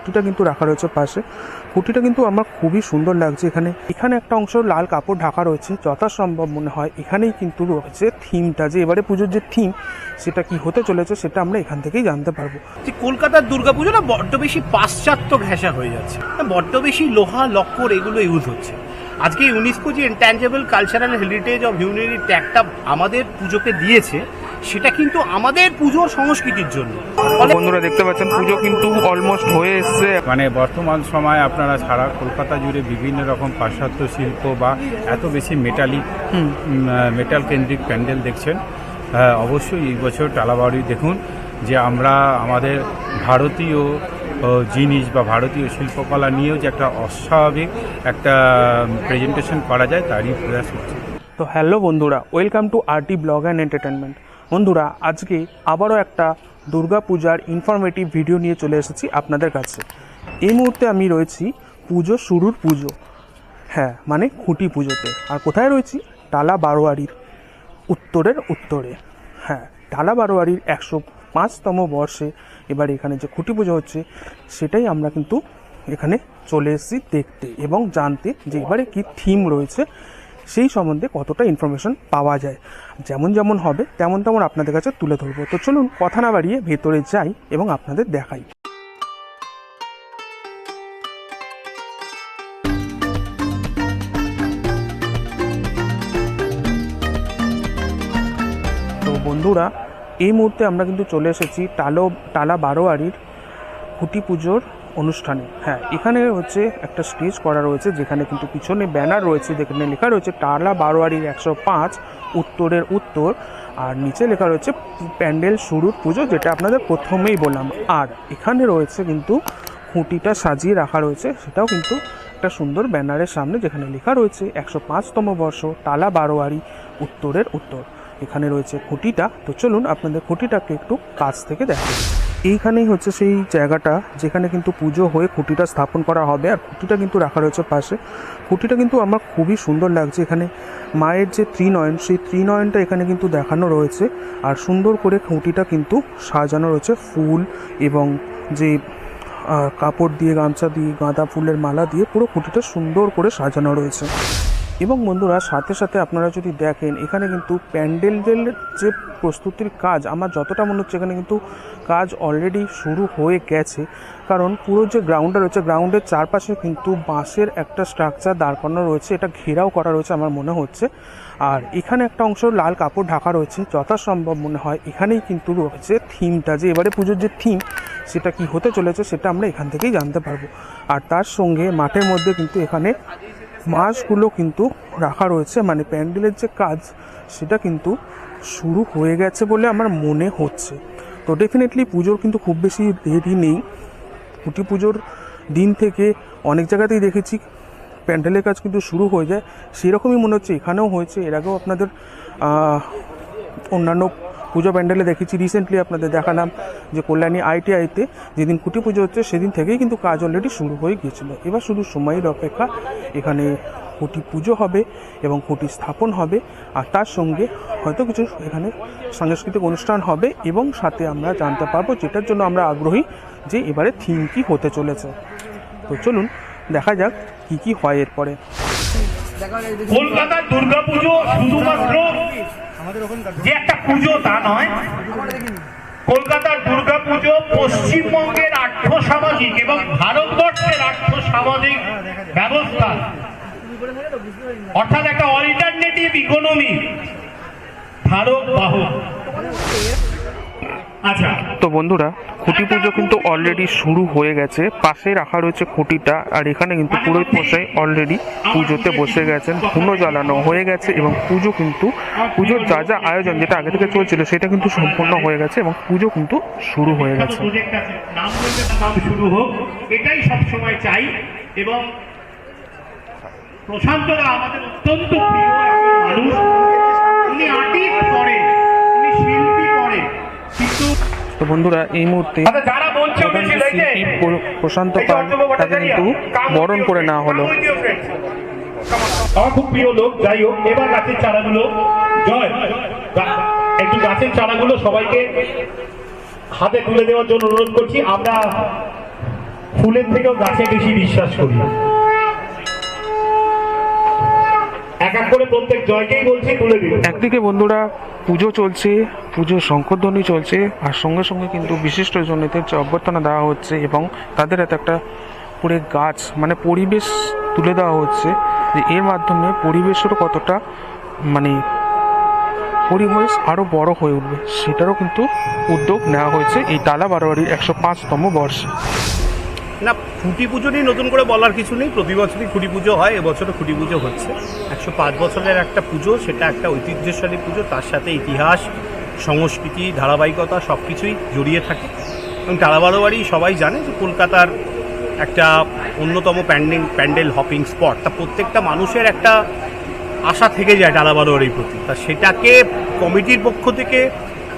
খুঁটিটা কিন্তু রাখা রয়েছে পাশে। খুঁটিটা কিন্তু আমার খুবই সুন্দর লাগছে এখানে। এখানে একটা অংশ লাল কাপড় ঢাকা রয়েছে, যথাসম্ভব মনে হয় এখানেই কিন্তু রয়েছে থিমটা। যে এবারে পুজোর যে থিম, সেটা কি হতে চলেছে সেটা আমরা এখান থেকেই জানতে পারব। যে কলকাতার দুর্গাপুজো না বড্ড বেশি পাশ্চাত্য ঘেঁষা হয়ে যাচ্ছে। বড্ড বেশি লোহা, লক্কর এগুলো ইউজ হচ্ছে। আজকে ইউনেস্কো যে intangible cultural heritage of humanity ট্যাগটা আমাদের পুজোকে দিয়েছে সেটা কিন্তু আমাদের পুজোর সংস্কৃতির জন্য। বন্ধুরা দেখতে পাচ্ছেন পুজো কিন্তু অলমোস্ট হয়ে এসছে। মানে বর্তমান সময় আপনারা সারা কলকাতা জুড়ে বিভিন্ন রকম পাশ্চাত্য শিল্প বা এত বেশি মেটালিক মেটাল কেন্দ্রিক প্যান্ডেল দেখছেন হ্যাঁ, অবশ্যই এই বছর টালাবাড়ি দেখুন যে আমরা আমাদের ভারতীয় জিনিস বা ভারতীয় শিল্পকলা নিয়েও যে একটা অস্বাভাবিক একটা প্রেজেন্টেশন করা যায় তারই প্রয়াস হচ্ছে। তো হ্যালো বন্ধুরা welcome to RT blog and entertainment বন্ধুরা, আজকে আবারও একটা দুর্গা পূজার ইনফরমেটিভ ভিডিও নিয়ে চলে এসেছি আপনাদের কাছে। এই মুহূর্তে আমি রয়েছি পুজো শুরুর পুজো। হ্যাঁ মানে খুঁটি পুজোতে। আর কোথায় রয়েছি? টালা বারোয়ারির উত্তরের উত্তরে। হ্যাঁ টালা বারোয়ারির একশো পাঁচতম বর্ষে এবার এখানে যে খুঁটি পুজো হচ্ছে, সেটাই আমরা কিন্তু এখানে চলে এসেছি দেখতে এবং জানতে যে এবারে কি থিম রয়েছে। সেই সম্বন্ধে কতটা ইনফরমেশন পাওয়া যায়। যেমন যেমন হবে, তেমন তেমন আপনাদের কাছে তুলে ধরবো। তো চলুন কথা না বাড়িয়ে ভেতরে যাই এবং আপনাদের দেখাই। তো বন্ধুরা, এই মুহূর্তে আমরা কিন্তু চলে এসেছি টালো, টালা বারোয়ারির খুঁটি পুজোর অনুষ্ঠানে। হ্যাঁ এখানে হচ্ছে একটা স্টেজ করা রয়েছে যেখানে কিন্তু পিছনে ব্যানার রয়েছে যেখানে লেখা রয়েছে টালা বারোয়ারির একশো পাঁচ উত্তরের উত্তর আর নিচে লেখা রয়েছে প্যান্ডেল শুরুর পুজো যেটা আপনাদের প্রথমেই বললাম। আর এখানে রয়েছে কিন্তু খুঁটিটা সাজিয়ে রাখা রয়েছে, সেটাও কিন্তু একটা সুন্দর ব্যানারের সামনে যেখানে লেখা রয়েছে একশো পাঁচতম বর্ষ টালা বারোয়ারি উত্তরের উত্তর। এখানে রয়েছে খুঁটিটা, তো চলুন আপনাদের খুঁটিটাকে একটু কাছ থেকে দেখেন এইখানেই হচ্ছে সেই জায়গাটা যেখানে কিন্তু পুজো হয়ে খুঁটিটা স্থাপন করা হবে। আর খুঁটিটা কিন্তু রাখা রয়েছে পাশে। খুঁটিটা কিন্তু আমার খুবই সুন্দর লাগছে। এখানে মায়ের যে ত্রিনয়ন, সেই ত্রিনয়নটা এখানে কিন্তু দেখানো রয়েছে। আর সুন্দর করে খুঁটিটা কিন্তু সাজানো রয়েছে। ফুল এবং যে কাপড় দিয়ে, গামছা দিয়ে, গাঁদা ফুলের মালা দিয়ে পুরো খুঁটিটা সুন্দর করে সাজানো রয়েছে। এবং বন্ধুরা, সাথে সাথে আপনারা যদি দেখেন, এখানে কিন্তু প্যান্ডেলের যে প্রস্তুতির কাজ, আমার যতটা মনে হচ্ছে এখানে কিন্তু কাজ অলরেডি শুরু হয়ে গেছে। কারণ পুরো যে গ্রাউন্ডটা রয়েছে গ্রাউন্ডের চারপাশে কিন্তু বাঁশের একটা স্ট্রাকচার দাঁড় করানো রয়েছে, এটা ঘেরাও করা রয়েছে আমার মনে হচ্ছে। আর এখানে একটা অংশ লাল কাপড় ঢাকা রয়েছে, যথাসম্ভব মনে হয় এখানেই কিন্তু রয়েছে থিমটা যে এবারে পুজোর যে থিম সেটা কি হতে চলেছে, সেটা আমরা এখান থেকেই জানতে পারব। আর তার সঙ্গে মাঠের মধ্যে কিন্তু এখানে মাছগুলো কিন্তু রাখা রয়েছে মানে প্যান্ডেলের যে কাজ সেটা কিন্তু শুরু হয়ে গেছে বলে আমার মনে হচ্ছে। তো ডেফিনেটলি পুজোর কিন্তু খুব বেশি দেরি নেই। কুটি পুজোর দিন থেকে অনেক জায়গাতেই দেখেছি প্যান্ডেলের কাজ কিন্তু শুরু হয়ে যায়। সেরকমই মনে হচ্ছে, এখানেও হয়েছে। এর আগেও আপনাদের অন্যান্য পুজো প্যান্ডেলে দেখেছি রিসেন্টলি আপনাদের দেখালাম যে কল্যাণী আইটিআইতে যেদিন কুটি পুজো হচ্ছে, সেদিন থেকেই কিন্তু কাজ অলরেডি শুরু হয়ে গিয়েছিল। এবার শুধু সময়ের অপেক্ষা, এখানে খুঁটি পুজো হবে এবং খুঁটি স্থাপন হবে, আর তার সঙ্গে হয়তো কিছু এখানে সাংস্কৃতিক অনুষ্ঠান হবে এবং সাথে আমরা জানতে পারব যেটার জন্য আমরা আগ্রহী যে এবারে থিম কি হতে চলেছে। তো চলুন, দেখা যাক কি কি হয় এরপরে। কলকাতার দুর্গাপুজো শুধুমাত্র যে একটা পুজো, তা নয়। কলকাতার দুর্গা পুজো পশ্চিমবঙ্গের আর্থ সামাজিক এবং ভারতবর্ষের আর্থ সামাজিক ব্যবস্থা। অর্থাৎ একটা অল্টারনেটিভ ইকোনমি। ভারত বাহক তো বন্ধুরা খুঁটি পুজো কিন্তু অলরেডি শুরু হয়ে গেছে। পাশে রাখা রয়েছে খুঁটিটা আর এখানে কিন্তু পুরোহিত মশাই অলরেডি পুজোতে বসে গেছেন ধুনো জ্বালানো হয়ে গেছে এবং পুজো কিন্তু পুজোর যা যা আয়োজন যেটা আগে থেকে চলছিল সেটা কিন্তু সম্পূর্ণ হয়ে গেছে এবং পুজো কিন্তু শুরু হয়ে গেছে। শুরু হোক এটাই সব সময় চাই এবং প্রশান্তরা আমাদের অত্যন্ত প্রিয় মানুষ। উনি তো বন্ধুরা এই মুহূর্তে আচ্ছা, প্রশান্ত পাল তাকে কিন্তু বরণ করে নেওয়া হলো। আমার খুব প্রিয় লোক যাই হোক এবার গাছের চারাগুলো জয়। একটু গাছের চারাগুলো সবাইকে হাতে তুলে দেওয়ার জন্য অনুরোধ করছি। আমরা ফুলের থেকেও গাছে বেশি বিশ্বাস করি। এক এক করে প্রত্যেক জয়কেই বলছি তুলে দিন একদিকে বন্ধুরা পুজো চলছে পুজোর শঙ্করধ্বনি চলছে আর সঙ্গে সঙ্গে কিন্তু বিশিষ্ট জনেদের যে অভ্যর্থনা দেওয়া হচ্ছে এবং তাদের হাতে একটা পুরো গাছ মানে পরিবেশ তুলে দেওয়া হচ্ছে যে এর মাধ্যমে পরিবেশেরও কতটা মানে পরিবেশ আরও বড় হয়ে উঠবে সেটারও কিন্তু উদ্যোগ নেওয়া হয়েছে এই টালা বারোয়ারির একশো পাঁচতম বর্ষে। না খুঁটি পুজো নিয়ে নতুন করে বলার কিছু নেই। প্রতি বছরই খুঁটি পুজো হয়, এবছরও খুঁটি পুজো হচ্ছে। একশো পাঁচ বছরের একটা পুজো, সেটা একটা ঐতিহ্যশালী পুজো, তার সাথে ইতিহাস, সংস্কৃতি, ধারাবাহিকতা সব কিছুই জড়িয়ে থাকে। এবং তারাবারোয়ারি সবাই জানে যে কলকাতার একটা অন্যতম প্যান্ডেল প্যান্ডেল হপিং স্পট। তা প্রত্যেকটা মানুষের একটা আশা থেকে যায় ডালাবারোয়ারির প্রতি। তা সেটাকে কমিটির পক্ষ থেকে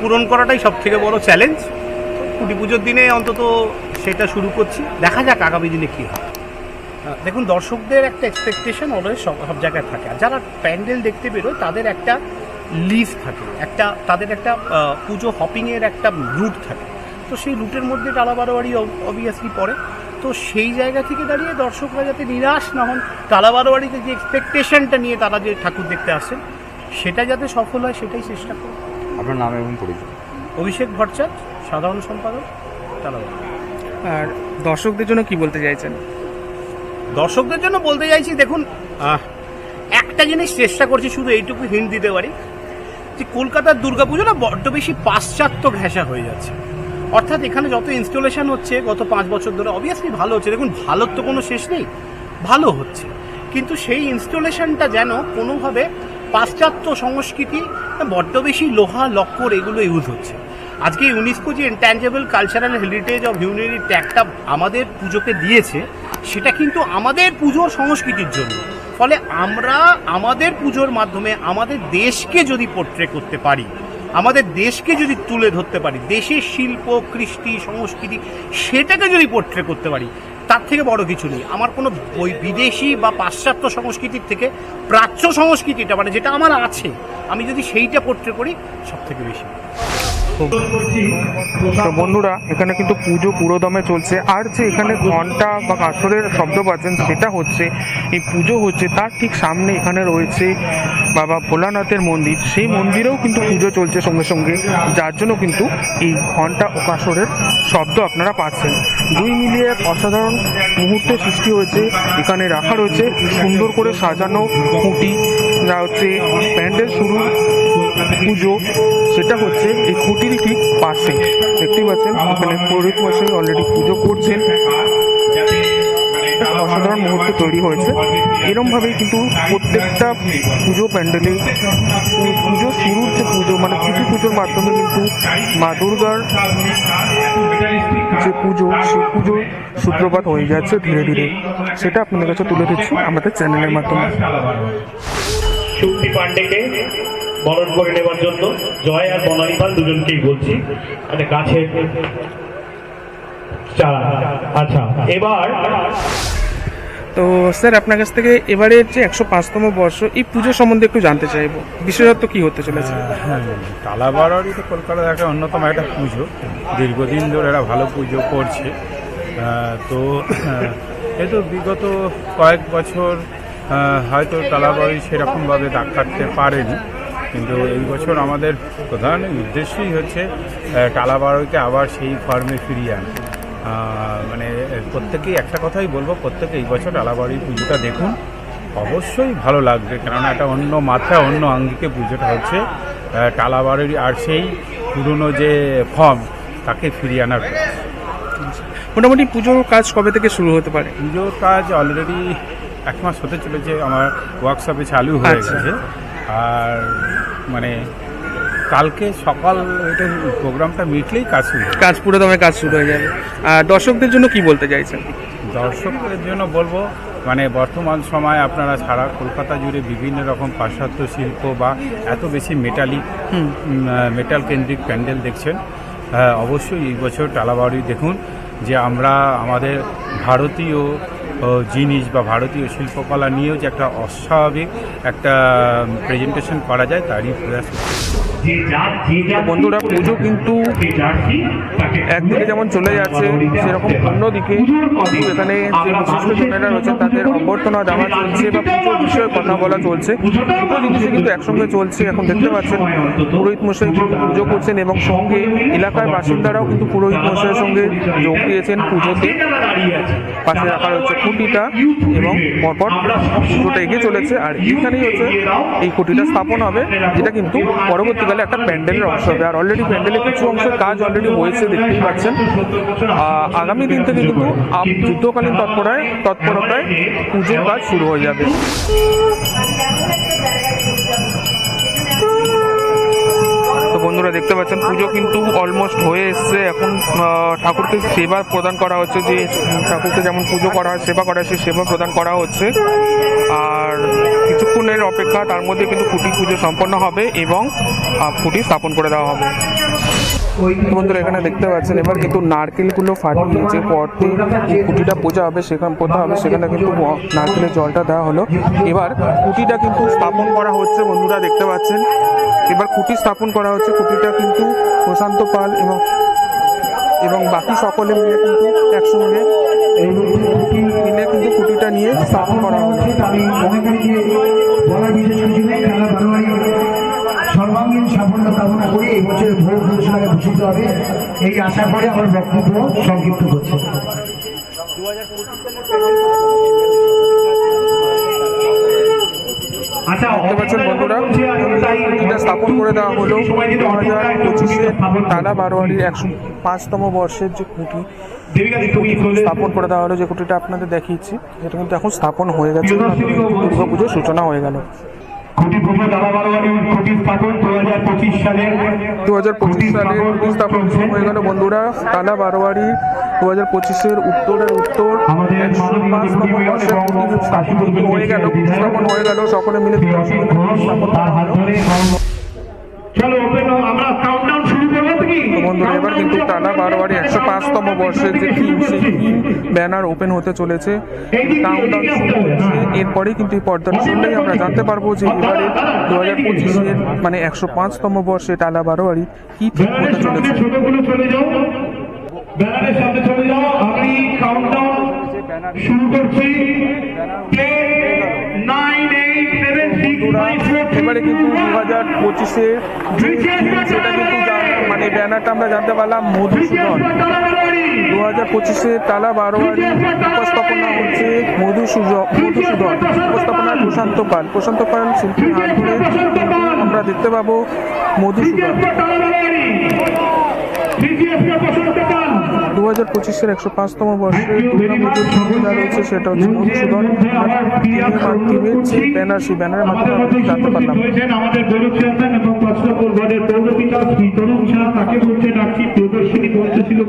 পূরণ করাটাই সব থেকে বড় চ্যালেঞ্জ। কুটি পুজোর দিনে অন্তত সেটা শুরু করছি। দেখা যাক আগামী দিনে কী হয়। দেখুন দর্শকদের একটা এক্সপেকটেশন অলওয়েজ সব সব জায়গায় থাকে। আর যারা প্যান্ডেল দেখতে বেরোয় তাদের একটা লিস্ট থাকে। একটা তাদের একটা পুজো হপিংয়ের একটা রুট থাকে। তো সেই রুটের মধ্যে টালাবারোয়ারি অবভিয়াসলি পড়ে। তো সেই জায়গা থেকে দাঁড়িয়ে দর্শকরা যাতে নিরাশ না হন টালাবারোয়ারিতে যে এক্সপেকটেশনটা নিয়ে তারা যে ঠাকুর দেখতে আসেন সেটা যাতে সফল হয় সেটাই চেষ্টা করব। আপনার নাম এবং পরিচয়? অভিষেক ভট্টাচার্য। সাধারণ সম্পাদক টালাবারোয়ারি আর দর্শকদের জন্য কি বলতে চাইছেন? দর্শকদের জন্য বলতে চাইছি দেখুন একটা জিনিস চেষ্টা করছি শুধু এইটুকু হিন্ট দিতে পারি যে কলকাতার দুর্গাপুজো না বড্ড বেশি পাশ্চাত্য ঘেঁষা হয়ে যাচ্ছে। অর্থাৎ এখানে যত ইনস্টলেশন হচ্ছে গত পাঁচ বছর ধরে অবভিয়াসলি ভালো হচ্ছে। দেখুন ভালোর তো কোনো শেষ নেই ভালো হচ্ছে। কিন্তু সেই ইনস্টলেশনটা যেন কোনোভাবে পাশ্চাত্য সংস্কৃতি বড্ড বেশি লোহা লক্কর এগুলো ইউজ হচ্ছে। আজকে ইউনেস্কো যে intangible cultural heritage of humanity ট্যাগটা আমাদের পুজোকে দিয়েছে, সেটা কিন্তু আমাদের পুজোর সংস্কৃতির জন্য। ফলে আমরা আমাদের পুজোর মাধ্যমে আমাদের দেশকে যদি পোট্রে করতে পারি, আমাদের দেশকে যদি তুলে ধরতে পারি, দেশের শিল্প, কৃষ্টি, সংস্কৃতি, সেটাকে যদি পোট্রে করতে পারি, তার থেকে বড় কিছু নেই। আমার কোনো ওই বিদেশি বা পাশ্চাত্য সংস্কৃতির থেকে প্রাচ্য সংস্কৃতিটা মানে যেটা আমার আছে, আমি যদি সেইটা পোট্রে করি সব থেকে বেশি। তো বন্ধুরা, এখানে কিন্তু পুজো পুরোদমে চলছে। আর যে এখানে ঘণ্টা বা কাসরের শব্দ পাচ্ছেন সেটা হচ্ছে, এই পুজো হচ্ছে, তার ঠিক সামনে এখানে রয়েছে বাবা ভোলানাথের মন্দির। সেই মন্দিরেও কিন্তু পুজো চলছে সঙ্গে সঙ্গে। যার জন্য কিন্তু এই ঘণ্টা ও কাসরের শব্দ আপনারা পাচ্ছেন। দুই মিলিয়ে এক অসাধারণ মুহূর্তের সৃষ্টি হয়েছে। এখানে রাখা রয়েছে সুন্দর করে সাজানো খুঁটি। যা হচ্ছে প্যান্ডেল শুরু, পুজো, সেটা হচ্ছে এই খুঁটিরই ঠিক পাশে দেখতেই পাচ্ছেন এখানে পুরোহিত মশাই অলরেডি পুজো করছেন। অসাধারণ মুহূর্ত তৈরি হয়েছে। এরমভাবেই কিন্তু প্রত্যেকটা পুজো প্যান্ডেলে পুজো শুরুর যে পুজো মানে খুঁটি পুজোর মাধ্যমে কিন্তু মা দুর্গার যে পুজো, সেই পুজোর সূত্রপাত হয়ে যাচ্ছে ধীরে ধীরে। সেটা আপনাদের কাছে তুলে দিচ্ছি আমাদের চ্যানেলের মাধ্যমে। শক্তি পান্ডেকে বরণ করে নেওয়ার জন্য। জয় আর বনানী পাল দুজনকেই বলছি। মানে গাছের চারা। আচ্ছা এবার তো স্যার আপনার কাছ থেকে এবারে যে একশো পাঁচতম বর্ষ এই পুজো সম্বন্ধে একটু জানতে চাইব। বিশেষত্ব কি হতে চলেছে? হ্যাঁ টালাবাড়ি তো কলকাতার একটা অন্যতম একটা পুজো। দীর্ঘদিন ধরে এরা ভালো পুজো করছে। তো এই তো বিগত কয়েক বছর হয়তো টালাবাড়ি সেরকমভাবে দাগ কাটতে পারেনি। কিন্তু এই বছর আমাদের প্রধান উদ্দেশ্যই হচ্ছে টালাবাড়িকে আবার সেই ফর্মে ফিরিয়ে আনা। মানে প্রত্যেকেই একটা কথাই বলব প্রত্যেকে এই বছর টালাবাড়ির পুজোটা দেখুন। অবশ্যই ভালো লাগবে কেননা একটা অন্য মাত্রা অন্য আঙ্গিকে পুজোটা হচ্ছে। টালাবাড়ির আর সেই পুরনো যে ফর্ম তাকে ফিরিয়ে আনার মোটামুটি পুজোর কাজ কবে থেকে শুরু হতে পারে? পুজোর কাজ অলরেডি এক মাস হতে চলেছে আমার ওয়ার্কশপে চালু হয়ে আচ্ছা। গেছে আর মানে কালকে সকাল এটা প্রোগ্রামটা মিটলেই কাজ শুরু। কাজ পুরো দমে কাজ শুরু হয়ে যাবে আর দর্শকদের জন্য কি বলতে চাইছেন দর্শকদের জন্য বলব মানে বর্তমান সময় আপনারা সারা কলকাতা জুড়ে বিভিন্ন রকম পাশ্চাত্য শিল্প বা এত বেশি মেটালিক মেটাল কেন্দ্রিক প্যান্ডেল দেখছেন অবশ্যই এই বছর টালাবাড়ি দেখুন যে আমরা আমাদের ভারতীয় জিনিস বা ভারতীয় শিল্পকলা নিয়েও যে একটা অস্বাভাবিক একটা প্রেজেন্টেশন করা যায়, তারই প্রয়াস। বন্ধুরা, পুজো কিন্তু একদিকে যেমন চলে যাচ্ছে, সেরকম অন্যদিকে এখানে রয়েছেন তাদের অভ্যর্থনা দেওয়া চলছে বা পুজোর বিষয়ে কথা বলা চলছে। দুটো জিনিসই কিন্তু একসঙ্গে চলছে, এখন দেখতে পাচ্ছেন, পুরোহিত মশাই কিন্তু পুজো করছেন এবং সঙ্গে এলাকার বাসিন্দারাও কিন্তু পুরোহিত মশাইয়ের সঙ্গে যোগ দিয়েছেন পুজোতে। পাশে রাখা রয়েছে খুঁটিটা এবং পরপর দুটো এগিয়ে চলেছে। আর এইখানেই হচ্ছে এই খুঁটিটা স্থাপন হবে, যেটা কিন্তু পরবর্তীকালে একটা প্যান্ডেলের অংশ হবে। আর অলরেডি প্যান্ডেলের কিছু অংশের কাজ অলরেডি হয়েছে, দেখতেই পাচ্ছেন। আগামী দিন থেকে কিন্তু যুদ্ধকালীন তৎপরায় তৎপরতায় পুজোর কাজ শুরু হয়ে যাবে। বন্ধুরা দেখতে পাচ্ছেন, পুজো কিন্তু অলমোস্ট হয়ে এসছে। এখন ঠাকুরকে সেবা প্রদান করা হচ্ছে, যে ঠাকুরকে যেমন পুজো করা হয়, সেবা করা হয় সেই সেবা প্রদান করা হচ্ছে। আর কিছুক্ষণের অপেক্ষা, তার মধ্যে কিন্তু খুঁটি পুজো সম্পন্ন হবে এবং খুঁটি স্থাপন করে দেওয়া হবে। বন্ধুরা এখানে দেখতে পাচ্ছেন। এবার কিন্তু নারকেলগুলো ফাটিয়ে যে এই খুঁটিটা পূজা হবে, সেখানে পোতা হবে, সেখানে কিন্তু নারকেলের জলটা দেওয়া হলো। এবার খুঁটিটা কিন্তু স্থাপন করা হচ্ছে, বন্ধুরা দেখতে পাচ্ছেন। এবার খুঁটি স্থাপন করা হচ্ছে খুঁটিটা কিন্তু প্রশান্ত পাল এবং এবং বাকি সকলে মিলে কিন্তু একসঙ্গে মিলে কিন্তু খুঁটিটা নিয়ে স্থাপন করা হলো। সাফল্য কামনা করি এই বছর ভোগ ঘোষণায় ভূষিত হবে। এই আশা করে আমার বক্তব্য সংক্ষিপ্ত করছি। আচ্ছা বন্ধুরা স্থাপন করে দেওয়া হলো দু হাজার পঁচিশে টানা বারোয়ারির একশো পাঁচতম বর্ষের যে খুঁটি স্থাপন করে দেওয়া হলো যে খুঁটিটা আপনাদের দেখিয়েছি। যেটা কিন্তু এখন স্থাপন হয়ে গেছে। দুর্গা পুজোর সূচনা হয়ে গেল। পুজো স্থাপন দু হাজার পঁচিশ সালের দু হাজার পঁচিশ সালে খুঁটি স্থাপন শুরু হয়ে গেল বন্ধুরা তালা বারোয়ারি দু হাজার পঁচিশের উত্তরের উত্তর আমাদের হয়ে গেল স্থাপন হয়ে গেল সকলে মিলে তার হাত ধরে চলো আমরা বন্ধুরা এবার কিন্তু টানা বারোয়ারি একশো পাঁচতম বর্ষের যে থিম সেই থিম ব্যানার ওপেন হতে চলেছে। কাউন্টডাউন শুরু হচ্ছে। এরপরেই কিন্তু এই পর্দাটা শুনলেই আমরা জানতে পারব যে এবারে দু হাজার পঁচিশের মানে একশো পাঁচতম বর্ষে টালা বারোয়ারি কি থিম হতে চলেছে। ব্যানারের সামনে চলে যাও। আমি কাউন্টডাউন শুরু করছি। এবারে কিন্তু দু হাজার পঁচিশে সেটা কিন্তু মানে ব্যানারটা আমরা জানতে পারলাম মধুসূদন। দু হাজার পঁচিশে তালা বারোয়ারি উপস্থাপনা হচ্ছে মধুসূদন মধুসূদন। উপস্থাপনা প্রশান্ত পাল। প্রশান্ত পাল শিল্পী হাত আমরা দেখতে পাবো মধুসূদন। হাজার পঁচিশের একশো পাঁচতম বর্ষে দুর্গাপুজোর রয়েছে সেটা হচ্ছে মধুসূদন টিমের যে ব্যানার সেই ব্যানারের মাধ্যমে আমরা জানতে পারলাম আমাদের গৌরব চেয়ারম্যান এবং কচ্ছপুর পৌরপিতা শ্রী তরুণ শাহ তাকে বলছে ডাকছি প্রদর্শনী পৌঁছেছিল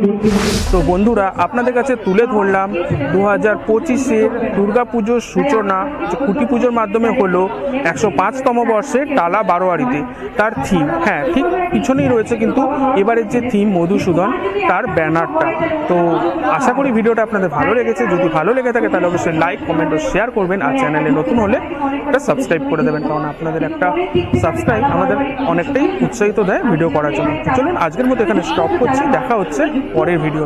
তো বন্ধুরা আপনাদের কাছে তুলে ধরলাম দু হাজার পঁচিশের দুর্গাপুজোর সূচনা যে খুঁটি পুজোর মাধ্যমে হলো একশো পাঁচতম বর্ষে টালা বারোয়ারিতে তার থিম হ্যাঁ ঠিক পিছনেই রয়েছে কিন্তু এবারের যে থিম মধুসূদন তার ব্যানারটা তো আশা করি ভিডিওটা আপনাদের ভালো লেগেছে। যদি ভালো লেগে থাকে, তাহলে অবশ্যই লাইক কমেন্ট ও শেয়ার করবেন। আর চ্যানেলে নতুন হলে একটা সাবস্ক্রাইব করে দেবেন। কারণ আপনাদের একটা সাবস্ক্রাইব আমাদের অনেকটাই উৎসাহিত দেয় ভিডিও করার জন্য। চলুন, আজকের মতো এখানে স্টপ করছি। দেখা হচ্ছে পরের ভিডিও